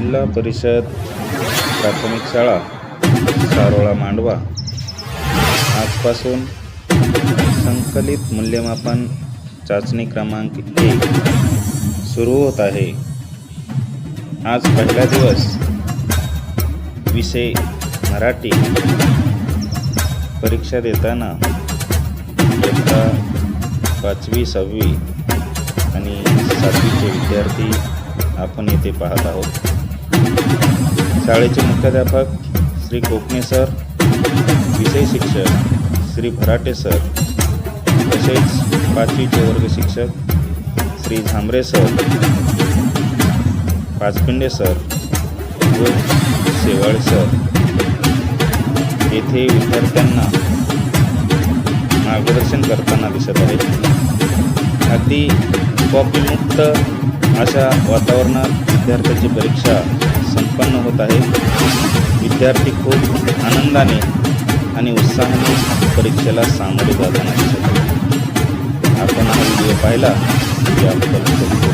जिल्हा परिषद प्राथमिक शाळा सारोळा मांडवा. आजपासून संकलित मूल्यमापन चाचणी क्रमांक एक सुरू होत आहे. आज पहिला दिवस विषय मराठी. परीक्षा देताना इयत्ता पाचवी सहावी आणि सातवीचे विद्यार्थी आपण येथे पाहत आहोत. शाळेचे मुख्याध्यापक श्री कोकणे सर विषय शिक्षक श्री भराटे सर तसेच पाचवीचे वर्ग शिक्षक श्री झांबरे सर पाचपिंडे सर व शेवाळे सर. येथे विद्यार्थ्यांना मार्गदर्शन करताना दिसत आहेत अगदी कॉपीमुक्त अशा वातावरणात विद्यार्थ्यांची परीक्षा संपन्न होत आहे. विद्यार्थी खूप आनंदाने आणि उत्साहाने परीक्षेला सामोरे जाताना दिसत आपण हा व्हिडिओ पाहिला याबद्दल